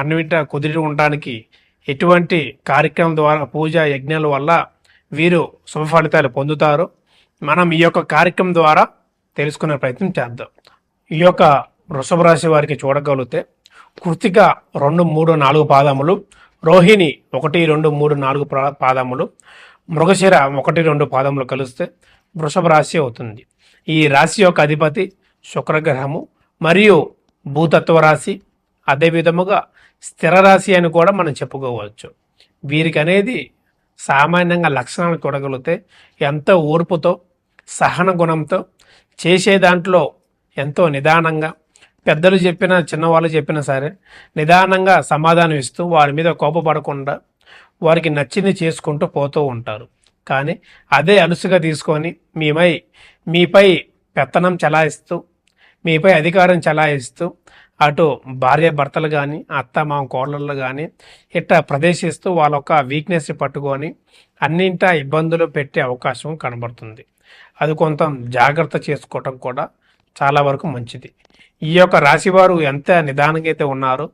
అన్నింట కుదిరి ఉండడానికి ఎటువంటి కార్యక్రమం ద్వారా పూజ యజ్ఞాల వల్ల వీరు శుభ ఫలితాలు పొందుతారు మనం ఈ యొక్క కార్యక్రమం ద్వారా తెలుసుకునే ప్రయత్నం చేద్దాం. ఈ యొక్క వృషభ రాశి వారికి చూడగలిగితే కృతిక రెండు మూడు నాలుగు పాదములు రోహిణి ఒకటి రెండు మూడు నాలుగు పాదములు మృగశిర ఒకటి రెండు పాదములు కలిస్తే వృషభ రాశి అవుతుంది. ఈ రాశి యొక్క అధిపతి శుక్రగ్రహము మరియు భూతత్వ రాశి. అదేవిధముగా స్థిర రాశి అని కూడా మనం చెప్పుకోవచ్చు. వీరికి అనేది సామాన్యంగా లక్షణాలు చూడగలిగితే ఎంతో ఓర్పుతో సహన గుణంతో చేసే దాంట్లో ఎంతో నిదానంగా పెద్దలు చెప్పినా చిన్నవాళ్ళు చెప్పినా సరే నిదానంగా సమాధానం ఇస్తూ వారి మీద కోపపడకుండా వారికి నచ్చింది చేసుకుంటూ పోతూ ఉంటారు. కానీ అదే అలుసుగా తీసుకొని మీపై మీపై పెత్తనం చలాయిస్తూ మీపై అధికారం చలాయిస్తూ అటు భార్య భర్తలు కానీ అత్త మామ కోడళ్ళు కానీ ఇట్లా ప్రదేశిస్తూ వాళ్ళ యొక్క వీక్నెస్ పట్టుకొని అన్నింటా ఇబ్బందులు పెట్టే అవకాశం కనబడుతుంది. అది కొంత జాగ్రత్త చేసుకోవటం కూడా చాలా వరకు మంచిది. ఈ యొక్క రాశివారు ఎంత నిదానంగా అయితే ఉన్నారో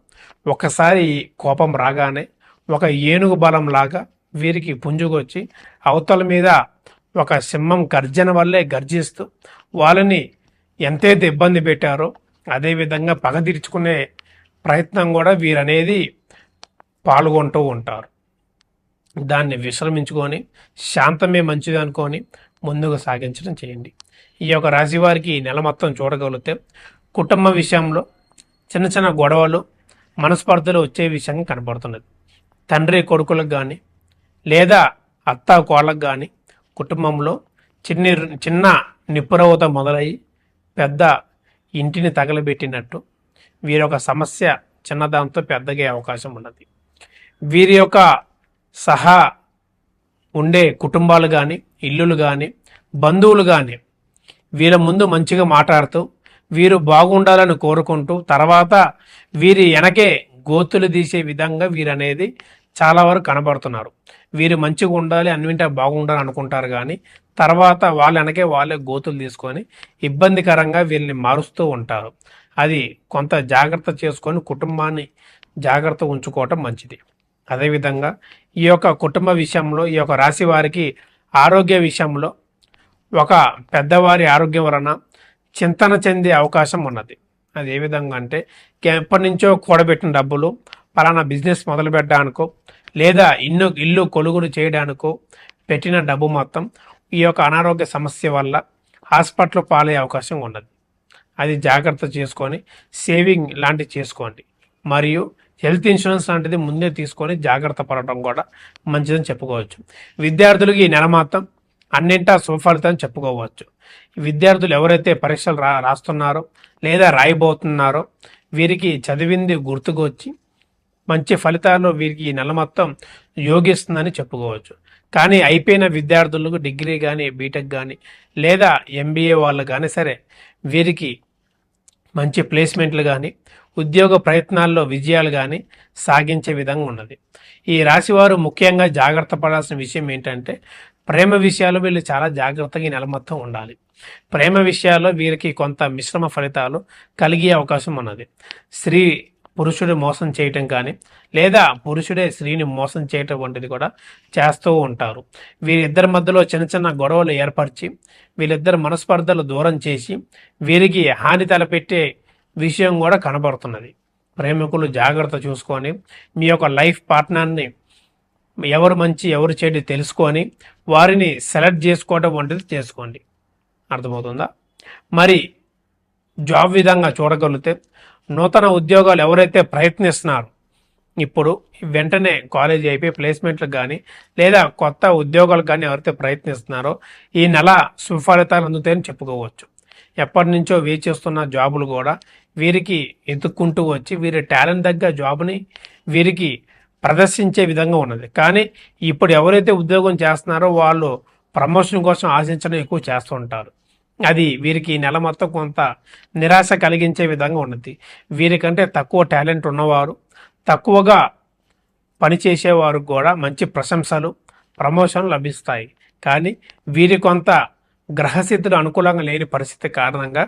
ఒకసారి కోపం రాగానే ఒక ఏనుగు బలం లాగా వీరికి పుంజుకొచ్చి అవతల మీద ఒక సింహం గర్జన వల్లే గర్జిస్తూ వాళ్ళని ఎంతైతే ఇబ్బంది పెట్టారో అదేవిధంగా పగ తీర్చుకునే ప్రయత్నం కూడా వీరనేది పాల్గొంటూ ఉంటారు. దాన్ని విశ్రమించుకొని శాంతమే మంచిది అనుకొని ముందుకు సాగించడం చేయండి. ఈ యొక్క రాశి వారికి ఈ నెల మొత్తం చూడగలిగితే కుటుంబ విషయంలో చిన్న చిన్న గొడవలు మనస్పర్ధలు వచ్చే విషయంగా కనబడుతున్నది. తండ్రి కొడుకులకు కానీ లేదా అత్త కోళ్ళకు కానీ కుటుంబంలో చిన్ని చిన్న నిప్పురవత మొదలయ్యి పెద్ద ఇంటిని తగలబెట్టినట్టు వీరి యొక్క సమస్య చిన్నదాంతో పెద్దగే అవకాశం ఉన్నది. వీరి యొక్క సహా ఉండే కుటుంబాలు కానీ ఇల్లులు కానీ బంధువులు కానీ వీళ్ళ ముందు మంచిగా మాట్లాడుతూ వీరు బాగుండాలని కోరుకుంటూ తర్వాత వీరి వెనకే గోతులు తీసే విధంగా వీరనేది చాలా వరకు కనబడుతున్నారు. వీరు మంచిగా ఉండాలి అన్నింటా బాగుండాలి అనుకుంటారు కానీ తర్వాత వాళ్ళనకే వాళ్ళే గోతులు తీసుకొని ఇబ్బందికరంగా వీళ్ళని మారుస్తూ ఉంటారు. అది కొంత జాగ్రత్త చేసుకొని కుటుంబాన్ని జాగ్రత్త ఉంచుకోవటం మంచిది. అదేవిధంగా ఈ యొక్క కుటుంబ విషయంలో ఈ యొక్క రాశి వారికి ఆరోగ్య విషయంలో ఒక పెద్దవారి ఆరోగ్యం వలన చింతన చెందే అవకాశం ఉన్నది. అది ఏ విధంగా అంటే ఎప్పటి నుంచో కూడబెట్టిన డబ్బులు పలానా బిజినెస్ మొదలు పెట్టడానికో లేదా ఇల్లు ఇల్లు కొలుగులు చేయడానికో పెట్టిన డబ్బు మొత్తం ఈ యొక్క అనారోగ్య సమస్య వల్ల హాస్పిటల్ పాలే అవకాశం ఉన్నది. అది జాగ్రత్త చేసుకొని సేవింగ్ లాంటివి చేసుకోండి. మరియు హెల్త్ ఇన్సూరెన్స్ లాంటిది ముందే తీసుకొని జాగ్రత్త పడటం కూడా మంచిదని చెప్పుకోవచ్చు. విద్యార్థులకి ఈ నెల మొత్తం అన్నింటా సుఫలితం చెప్పుకోవచ్చు. విద్యార్థులు ఎవరైతే పరీక్షలు రా రాస్తున్నారో లేదా రాయబోతున్నారో వీరికి చదివింది గుర్తుకొచ్చి మంచి ఫలితాలు వీరికి ఈ నెల మొత్తం యోగిస్తుందని చెప్పుకోవచ్చు. కానీ అయిపోయిన విద్యార్థులకు డిగ్రీ కానీ బీటెక్ కానీ లేదా ఎంబీఏ వాళ్ళు కానీ సరే వీరికి మంచి ప్లేస్మెంట్లు కానీ ఉద్యోగ ప్రయత్నాల్లో విజయాలు కానీ సాగించే విధంగా ఉన్నది. ఈ రాశివారు ముఖ్యంగా జాగ్రత్త పడాల్సిన విషయం ఏంటంటే ప్రేమ విషయాలు వీళ్ళు చాలా జాగ్రత్తగా ఈ నెల మొత్తం ఉండాలి. ప్రేమ విషయాల్లో వీరికి కొంత మిశ్రమ ఫలితాలు కలిగే అవకాశం ఉన్నది. స్త్రీ పురుషుడు మోసం చేయటం కానీ లేదా పురుషుడే స్త్రీని మోసం చేయటం వంటిది కూడా చేస్తూ ఉంటారు. వీరిద్దరి మధ్యలో చిన్న చిన్న గొడవలు ఏర్పరిచి వీళ్ళిద్దరు మనస్పర్ధలు దూరం చేసి వీరికి హాని తలపెట్టే విషయం కూడా కనబడుతున్నది. ప్రేమికులు జాగ్రత్త చూసుకొని మీ యొక్క లైఫ్ పార్ట్నర్ని ఎవరు మంచి ఎవరు చెడు తెలుసుకొని వారిని సెలెక్ట్ చేసుకోవడం వంటిది చేసుకోండి. అర్థమవుతుందా? మరి జాబ్ విధంగా చూడగలిగితే నూతన ఉద్యోగాలు ఎవరైతే ప్రయత్నిస్తున్నారో ఇప్పుడు వెంటనే కాలేజీ అయిపోయి ప్లేస్మెంట్లకు కానీ లేదా కొత్త ఉద్యోగాలకు కానీ ఎవరైతే ప్రయత్నిస్తున్నారో ఈ నెల సుఫలితాలు అందుతాయని చెప్పుకోవచ్చు. ఎప్పటి నుంచో వేచిస్తున్న జాబులు కూడా వీరికి ఎత్తుక్కుంటూ వచ్చి వీరి టాలెంట్ తగ్గ జాబ్ని వీరికి ప్రదర్శించే విధంగా ఉన్నది. కానీ ఇప్పుడు ఎవరైతే ఉద్యోగం చేస్తున్నారో వాళ్ళు ప్రమోషన్ కోసం ఆశించడం ఎక్కువ చేస్తూ ఉంటారు అది వీరికి ఈ నెల మొత్తం కొంత నిరాశ కలిగించే విధంగా ఉన్నది. వీరికంటే తక్కువ టాలెంట్ ఉన్నవారు తక్కువగా పనిచేసేవారు కూడా మంచి ప్రశంసలు ప్రమోషన్లు లభిస్తాయి. కానీ వీరి కొంత గ్రహస్థితులు అనుకూలంగా లేని పరిస్థితి కారణంగా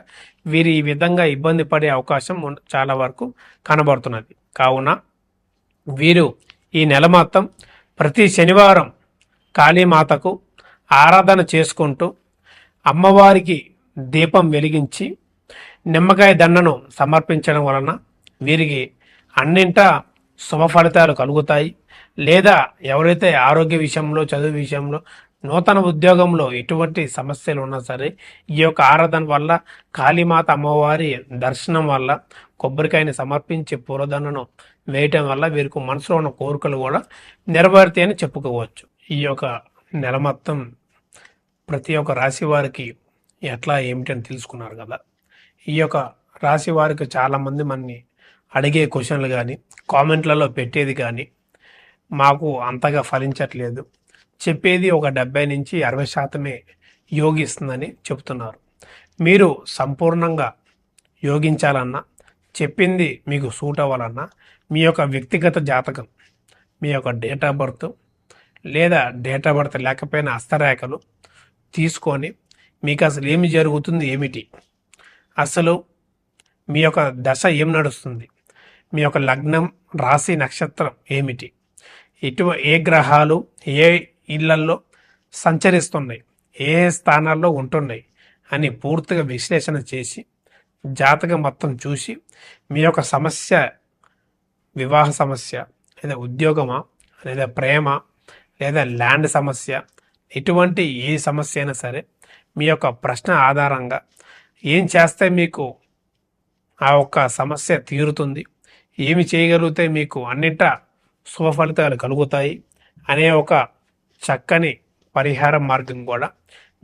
వీరు ఈ విధంగా ఇబ్బంది పడే అవకాశం చాలా వరకు కనబడుతున్నది. కావున వీరు ఈ నెల మొత్తం ప్రతి శనివారం కాళీమాతకు ఆరాధన చేసుకుంటూ అమ్మవారికి దీపం వెలిగించి నిమ్మకాయ దండను సమర్పించడం వలన వీరికి అన్నింటా శుభ ఫలితాలు కలుగుతాయి. లేదా ఎవరైతే ఆరోగ్య విషయంలో చదువు విషయంలో నూతన ఉద్యోగంలో ఎటువంటి సమస్యలు ఉన్నా సరే ఈ యొక్క ఆరాధన వల్ల కాళీమాత అమ్మవారి దర్శనం వల్ల కొబ్బరికాయని సమర్పించి పూలదండను వేయటం వల్ల వీరికి మనసులో ఉన్న కోరికలు కూడా నెరవేరుతాయని చెప్పుకోవచ్చు. ఈ యొక్క నెల మొత్తం ప్రతి ఒక్క రాశి వారికి ఎట్లా ఏమిటని తెలుసుకున్నారు కదా. ఈ యొక్క రాశి వారికి చాలామంది మనని అడిగే క్వశ్చన్లు కానీ కామెంట్లలో పెట్టేది కానీ మాకు అంతగా ఫలించట్లేదు. చెప్పేది ఒక డెబ్బై నుంచి అరవై శాతమే యోగిస్తుందని చెప్తున్నారు. మీరు సంపూర్ణంగా యోగించాలన్నా చెప్పింది మీకు సూట్ అవ్వాలన్నా మీ యొక్క వ్యక్తిగత జాతకం మీ యొక్క డేట్ ఆఫ్ బర్త్ లేదా డేట్ ఆఫ్ బర్త్ లేకపోయినా హస్తరేఖలు తీసుకొని మీకు అసలు ఏమి జరుగుతుంది ఏమిటి? అసలు మీ యొక్క దశ ఏం నడుస్తుంది? మీ యొక్క లగ్నం రాశి నక్షత్రం ఏమిటి? ఇటు ఏ గ్రహాలు ఏ ఇళ్ళల్లో సంచరిస్తున్నాయి? ఏ స్థానాల్లో ఉంటున్నాయి? అని పూర్తిగా విశ్లేషణ చేసి జాతకం మొత్తం చూసి మీ యొక్క సమస్య వివాహ సమస్య లేదా ఉద్యోగమా లేదా ప్రేమ లేదా ల్యాండ్ సమస్య ఎటువంటి ఏ సమస్య అయినా సరే మీ యొక్క ప్రశ్న ఆధారంగా ఏం చేస్తే మీకు ఆ ఒక్క సమస్య తీరుతుంది ఏమి చేయగలిగితే మీకు అన్నిట శుభ ఫలితాలు కలుగుతాయి అనే ఒక చక్కని పరిహార మార్గం కూడా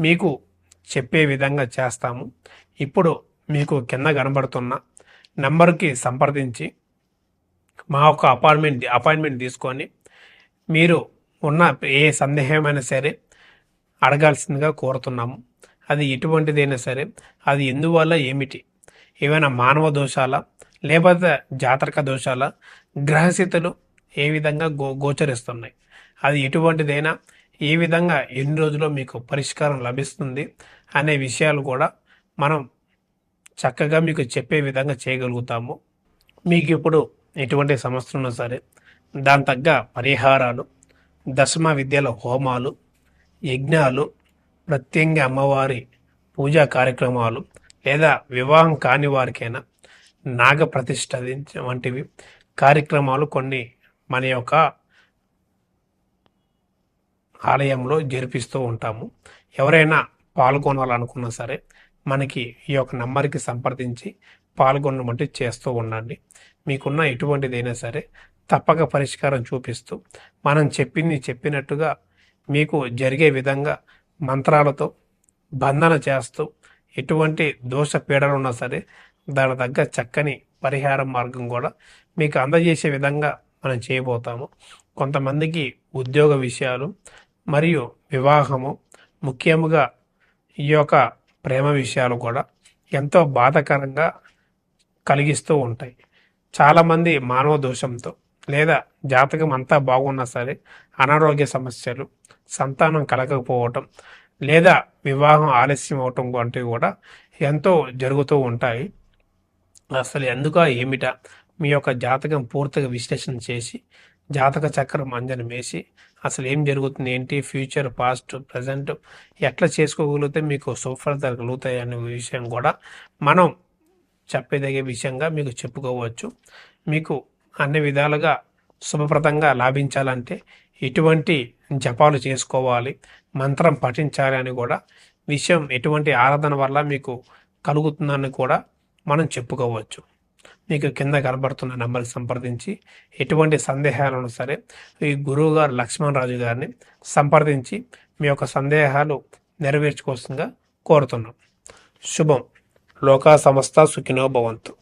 మీకు చెప్పే విధంగా చేస్తాము. ఇప్పుడు మీకు కింద కనబడుతున్న నంబర్కి సంప్రదించి మా యొక్క అపాయింట్మెంట్ అపాయింట్మెంట్ తీసుకొని మీరు ఉన్న ఏ సందేహమైనా సరే అడగాల్సిందిగా కోరుతున్నాము. అది ఎటువంటిదైనా సరే అది ఎందువల్ల ఏమిటి? ఏమైనా మానవ దోషాల? లేకపోతే జాతరక దోషాల? గ్రహస్థితులు ఏ విధంగా గో గోచరిస్తున్నాయి? అది ఎటువంటిదైనా ఏ విధంగా ఎన్ని రోజుల్లో మీకు పరిష్కారం లభిస్తుంది అనే విషయాలు కూడా మనం చక్కగా మీకు చెప్పే విధంగా చేయగలుగుతాము. మీకు ఇప్పుడు ఎటువంటి సమస్యలు ఉన్నా సరే దాని తగ్గ పరిహారాలు దశమ విద్యల హోమాలు యజ్ఞాలు ప్రత్యంగ అమ్మవారి పూజా కార్యక్రమాలు లేదా వివాహం కాని వారికైనా నాగ ప్రతిష్ట వంటివి కార్యక్రమాలు కొన్ని మన యొక్క ఆలయంలో జరిపిస్తూ ఉంటాము. ఎవరైనా పాల్గొనాలనుకున్నా సరే మనకి ఈ యొక్క నంబర్కి సంప్రదించి పాల్గొనమంటే చేస్తూ ఉండండి. మీకున్న ఎటువంటిదైనా సరే తప్పక పరిష్కారం చూపిస్తూ మనం చెప్పింది చెప్పినట్టుగా మీకు జరిగే విధంగా మంత్రాలతో బంధన చేస్తూ ఎటువంటి దోష పీడలు ఉన్నా సరే దాని తగ్గ చక్కని పరిహార మార్గం కూడా మీకు అందజేసే విధంగా మనం చేయబోతాము. కొంతమందికి ఉద్యోగ విషయాలు మరియు వివాహము ముఖ్యముగా ఈ యొక్క ప్రేమ విషయాలు కూడా ఎంతో బాధాకరంగా కలిగిస్తూ ఉంటాయి. చాలామంది మానవ దోషంతో లేదా జాతకం అంతా బాగున్నా సరే అనారోగ్య సమస్యలు సంతానం కలగకపోవటం లేదా వివాహం ఆలస్యం అవటం వంటివి కూడా ఎంతో జరుగుతూ ఉంటాయి. అసలు ఎందుక ఏమిటా? మీ యొక్క జాతకం పూర్తిగా విశ్లేషణ చేసి జాతక చక్రం అంజనం వేసి అసలు ఏం జరుగుతుంది ఏంటి? ఫ్యూచర్ పాస్ట్ ప్రజెంట్ ఎట్లా చేసుకోగలిగితే మీకు సుఫలితాలు కలుగుతాయి అనే విషయం కూడా మనం చెప్పేదగే విషయంగా మీకు చెప్పుకోవచ్చు. మీకు అన్ని విధాలుగా శుభప్రదంగా లాభించాలంటే ఎటువంటి జపాలు చేసుకోవాలి మంత్రం పఠించాలి అని కూడా విషయం ఎటువంటి ఆరాధన వల్ల మీకు కలుగుతుందని కూడా మనం చెప్పుకోవచ్చు. మీకు కింద కనబడుతున్న నెంబర్కి సంప్రదించి ఎటువంటి సందేహాలను సరే ఈ గురువు గారు లక్ష్మణ్ రాజు గారిని సంప్రదించి మీ యొక్క సందేహాలు నెరవేర్చుకోవాల్సిందిగా కోరుతున్నాం. శుభం. లోకా సంస్థ సుఖినో భవంతు.